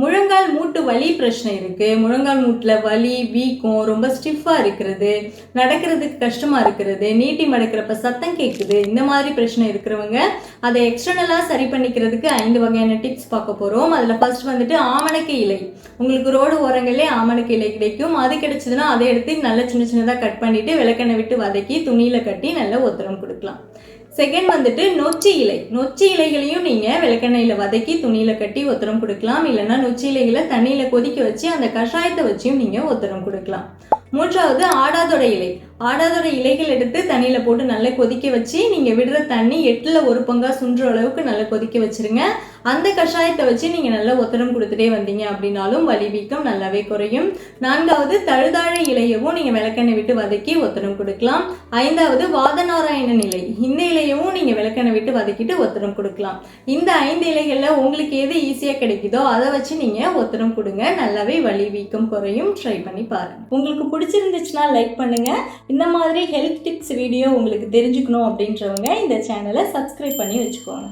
முழங்கால் மூட்டு வலி பிரச்சனை இருக்குது முழங்கால் மூட்டில் வலி வீக்கம் ரொம்ப ஸ்டிஃபாக இருக்கிறது. நடக்கிறதுக்கு கஷ்டமாக இருக்கிறது. நீட்டி மடக்கிறப்ப சத்தம் கேட்குது இந்த மாதிரி பிரச்சனை இருக்கிறவங்க அதை எக்ஸ்டர்னலாக சரி பண்ணிக்கிறதுக்கு ஐந்து வகையான டிப்ஸ் பார்க்க போகிறோம் அதில் ஃபர்ஸ்ட் வந்துட்டு ஆமணக்கு இலை. உங்களுக்கு ரோடு ஓரங்களே ஆமணக்கு இலை கிடைக்கும். அது கிடைச்சதுன்னா அதை எடுத்து நல்லா சின்ன சின்னதாக கட் பண்ணிவிட்டு விளக்கெண்ணெய் விட்டு வதக்கி துணியில் கட்டி நல்லா ஒத்தரம் கொடுக்கலாம். செகண்ட் வந்துட்டு நொச்சி இலை. நொச்சி இலைகளையும் நீங்கள் விளக்கெண்ணெயில் வதக்கி துணியில் கட்டி ஒத்தரம் கொடுக்கலாம். இல்லைன்னா நொச்சி இலைகளை தண்ணியில் கொதிக்க வச்சு அந்த கஷாயத்தை வச்சியும் நீங்கள் ஒத்தரம் கொடுக்கலாம். மூன்றாவது ஆடாதொடை இலை. ஆடாதோட இலைகள் எடுத்து தண்ணியில் போட்டு நல்லா கொதிக்க வச்சு நீங்கள் விடுற தண்ணி எட்டில் ஒரு பங்கா சுன்ற அளவுக்கு நல்லா கொதிக்க வச்சிருங்க. அந்த கஷாயத்தை வச்சு நீங்கள் நல்லா ஒத்தரம் கொடுத்துட்டே வந்தீங்க அப்படின்னாலும் வலி வீக்கம் நல்லாவே குறையும். நான்காவது தழுதாழை இலையவும் நீங்கள் விளக்கெண்ணெய் விட்டு வதக்கி ஒத்தரம் கொடுக்கலாம். ஐந்தாவது வாதநாராயணன் இலை. இந்த இலையவும் நீங்கள் விளக்கெண்ணெய் விட்டு வதக்கிட்டு ஒத்தரம் கொடுக்கலாம். இந்த ஐந்து இலைகளில் உங்களுக்கு எது ஈஸியாக கிடைக்குதோ அதை வச்சு நீங்கள் ஒத்தரம் கொடுங்க. நல்லாவே வலி வீக்கம் குறையும். ட்ரை பண்ணி பாருங்க. உங்களுக்கு பிடிச்சிருந்துச்சுன்னா லைக் பண்ணுங்க. இந்த மாதிரி ஹெல்த் டிப்ஸ் வீடியோ உங்களுக்கு தெரிஞ்சுக்கணும் அப்படின்றவங்க இந்த சேனலை சப்ஸ்கிரைப் பண்ணி வச்சுக்கோங்க.